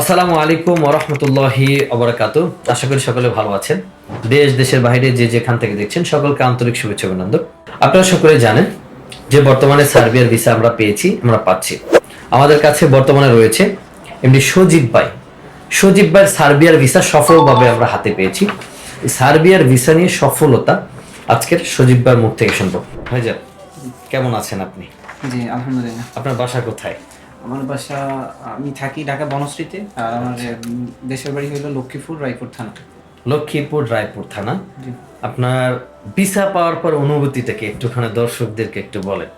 আসসালামু আলাইকুম ওরহমতুল্লাহি অবরাকাত আশা করি সকলে ভালো আছেন। দেশ দেশের বাইরে যে যেখান থেকে দেখছেন সকলকে আন্তরিক শুভেচ্ছা অভিনন্দন। আপনারা সকলে জানেন যে বর্তমানে সার্বিয়ার ভিসা আমরা পেয়েছি আমরা পাচ্ছি। আমাদের কাছে বর্তমানে রয়েছে এমনি সজীব ভাই। সজীব ভাইয়ের সার্বিয়ার ভিসা সফলভাবে আমরা হাতে পেয়েছি। সার্বিয়ার ভিসা নিয়ে সফলতা আজকের সজীব ভাইয়ের মুখ থেকে শুনব। ভাইজান কেমন আছেন আপনি? জি আলহামদুলিল্লাহ। আপনার বাসা কোথায়? আমার বাসা আমি থাকি ঢাকা বনশ্রীতে আর আমার দেশের বাড়ি হলো লক্ষ্মীপুর রায়পুর থানা। লক্ষ্মীপুর রায়পুর থানা? আপনার ভিসা পাওয়ার পর অনুভূতিটাকে একটুখানি দর্শকদেরকে একটু বলেন।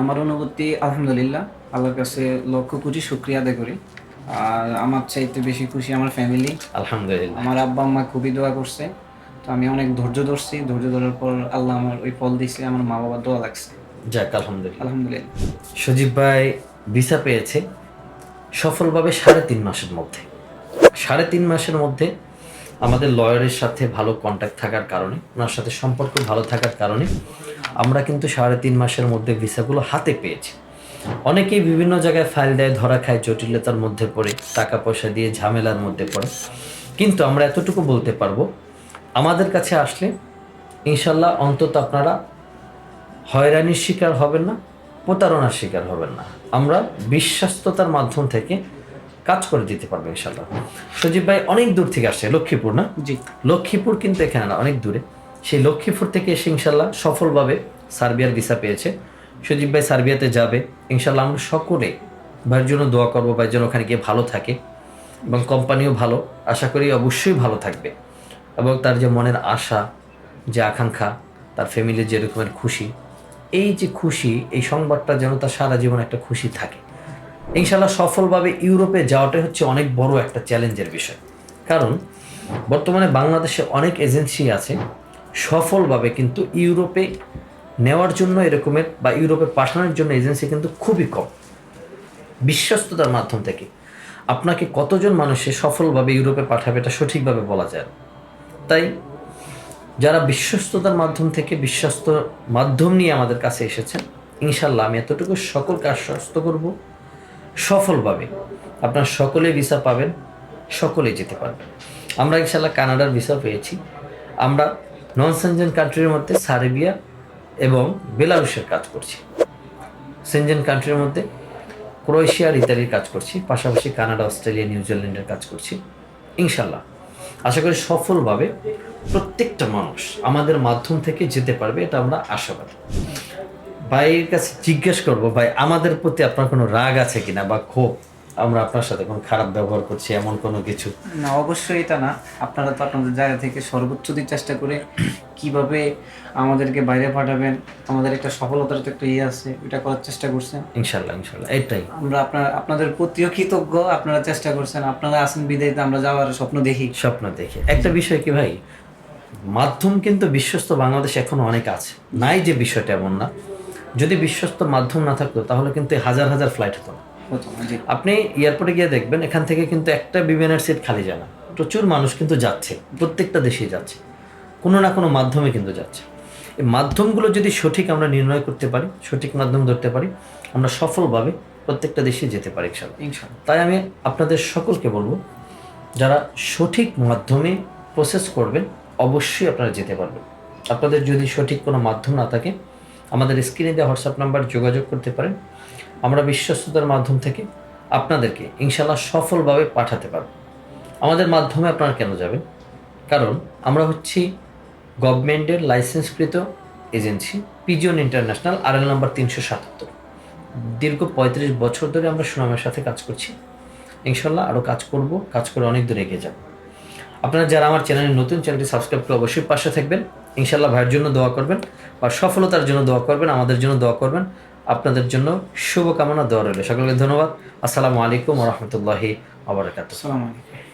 আমার অনুভূতি আলহামদুলিল্লাহ আল্লাহর কাছে লক্ষ কোটি শুক্রিয়া আদায় করি। আর আমার চাইতে বেশি খুশি আমার ফ্যামিলি আলহামদুলিল্লাহ। আমার আব্বা আম্মা খুবই দোয়া করছে। তো আমি অনেক ধৈর্য ধরছি। ধৈর্য ধরার পর আল্লাহ আমার ওই ফল দিয়েছে। আমার মা বাবা দোয়া লাগছে। যাক আলহামদুলিল্লাহ। আলহামদুলিল্লাহ। সজীব ভাই ভিসা পেয়েছে সফলভাবে সাড়ে তিন মাসের মধ্যে। সাড়ে তিন মাসের মধ্যে আমাদের লয়ারের সাথে ভালো কন্ট্যাক্ট থাকার কারণে, ওনার সাথে সম্পর্ক ভালো থাকার কারণে আমরা কিন্তু সাড়ে তিন মাসের মধ্যে ভিসাগুলো হাতে পেয়েছি। অনেকেই বিভিন্ন জায়গায় ফাইল দেয়, ধরা খায়, জটিলতার মধ্যে পড়ে টাকা পয়সা দিয়ে ঝামেলার মধ্যে পড়ে। কিন্তু আমরা এতটুকু বলতে পারব, আমাদের কাছে আসলে ইনশাল্লাহ অন্তত আপনারা হয়রানির শিকার হবেন না প্রতারণার শিকার হবেন না। আমরা বিশ্বাস্ততার মাধ্যম থেকে কাজ করে দিতে পারব ইনশাল্লাহ সজীব ভাই অনেক দূর থেকে আসছে লক্ষ্মীপুর না? জি। লক্ষ্মীপুর কিন্তু এখানে না অনেক দূরে। সেই লক্ষ্মীপুর থেকে এসে ইনশাল্লাহ সফলভাবে সার্বিয়ার ভিসা পেয়েছে। সজীব ভাই সার্বিয়াতে যাবে। ইনশাল্লাহ আমরা সকলে ভাইয়ের জন্য দোয়া করব ভাইয়ের জন্য ওখানে গিয়ে ভালো থাকে এবং কোম্পানিও ভালো। আশা করি অবশ্যই ভালো থাকবে। এবং তার যে মনের আশা যে আকাঙ্ক্ষা তার ফ্যামিলির যে রকমের খুশি এই যে খুশি, এই সংবাদটা যেন তার সারা জীবন একটা খুশি থাকে। ইনশাল্লাহ সফলভাবে ইউরোপে যাওয়াটাই হচ্ছে অনেক বড় একটা চ্যালেঞ্জের বিষয়। কারণ, বর্তমানে বাংলাদেশে অনেক এজেন্সি আছে, সফলভাবে কিন্তু ইউরোপে নেওয়ার জন্য এরকমের বা ইউরোপে পাঠানোর জন্য এজেন্সি কিন্তু খুবই কম। বিশ্বস্ততার মাধ্যম থেকে। আপনাকে কতজন মানুষে সফলভাবে ইউরোপে পাঠাবে এটা সঠিকভাবে বলা যায়। তাই যারা বিশ্বস্ততার মাধ্যম থেকে বিশ্বস্ত মাধ্যম নিয়ে আমাদের কাছে এসেছেন ইনশাল্লাহ আমি এতটুকু সকলকে আশ্বস্ত করব, সফলভাবে আপনার সকলে ভিসা পাবেন সকলে যেতে পারবেন। আমরা ইনশাল্লাহ কানাডার ভিসা পেয়েছি। আমরা নন সেনজেন কান্ট্রির মধ্যে সার্বিয়া এবং বেলারুশের কাজ করছি। সেনজেন কান্ট্রির মধ্যে ক্রোয়েশিয়া আর ইতালির কাজ করছি। পাশাপাশি কানাডা, অস্ট্রেলিয়া নিউজিল্যান্ডের কাজ করছি। ইনশাল্লাহ আশা করি সফলভাবে প্রত্যেকটা মানুষ আমাদের মাধ্যম থেকে যেতে পারবে, এটা আমরা আশাবাদী। ভাইয়ের কাছে জিজ্ঞেস করব, ভাই, আমাদের প্রতি আপনার কোনো রাগ আছে কিনা বা ক্ষোভ? আমরা আপনার সাথে কোনো খারাপ ব্যবহার করছি এমন কোনো কিছু? না অবশ্যই এটা না। আপনারা তো আপনাদের জায়গা থেকে সর্বোচ্চ দিয়ে চেষ্টা করে কীভাবে আমাদেরকে বাইরে পাঠাবেন আমাদের একটা সফলতার তো একটা ইয়ে আছে এটা করার চেষ্টা করছেন। ইনশাল্লাহ ইনশাল্লাহ এটাই। আমরা আপনার আপনাদের প্রতিও কৃতজ্ঞ আপনারা চেষ্টা করছেন। আপনারা আছেন বিদায়তে আমরা যাওয়ার স্বপ্ন দেখি। স্বপ্ন দেখে। একটা বিষয় কি ভাই? মাধ্যম কিন্তু বিশ্বস্ত বাংলাদেশ এখনও অনেক আছে। নাই যে বিষয়টা এমন না। যদি বিশ্বস্ত মাধ্যম না থাকতো তাহলে কিন্তু হাজার হাজার ফ্লাইট হতো না। আপনি এয়ারপোর্টে গিয়ে দেখবেন এখান থেকে কিন্তু একটা বিমানের সিট খালি যায় না। প্রচুর মানুষ কিন্তু যাচ্ছে প্রত্যেকটা দেশেই যাচ্ছে। কোনো না কোনো মাধ্যমে কিন্তু যাচ্ছে। এই মাধ্যমগুলো যদি সঠিক আমরা নির্ণয় করতে পারি সঠিক মাধ্যম ধরতে পারি আমরা সফলভাবে প্রত্যেকটা দেশে যেতে পারি ইনশাল্লাহ। ইনশাল্লাহ। তাই আমি আপনাদের সকলকে বলব যারা সঠিক মাধ্যমে প্রসেস করবেন অবশ্যই আপনারা যেতে পারবেন। আপনাদের যদি সঠিক কোনো মাধ্যম না থাকে আমাদের স্ক্রিনে দেওয়া হোয়াটসঅ্যাপ নাম্বার যোগাযোগ করতে পারেন। আমরা বিশ্বস্ততার মাধ্যম থেকে আপনাদেরকে ইনশাল্লাহ সফলভাবে পাঠাতে পারব। আমাদের মাধ্যমে আপনারা কেন যাবেন? কারণ আমরা হচ্ছি গভর্নমেন্টের লাইসেন্সকৃত agency Pigeon International, RL number তিনশো সাতাত্তর। দীর্ঘ পঁয়ত্রিশ বছর ধরে আমরা সুনামের সাথে কাজ করছি। ইনশাল্লাহ আরও কাজ করব, কাজ করে অনেক দূর এগিয়ে যাব। আপনারা যারা আমার চ্যানেলে নতুন, চ্যানেলটি সাবস্ক্রাইব করে অবশ্যই পাশে থাকবেন। ইনশাল্লাহ ভাইয়ের জন্য দোয়া করবেন বা সফলতার জন্য দোয়া করবেন, আমাদের জন্য দোয়া করবেন। আপনাদের জন্য শুভকামনা দেওয়া রইল। সকলকে ধন্যবাদ। আসসালামু আলাইকুম রহমতুল্লাহি আবরকাত আসসালামু আলাইকুম।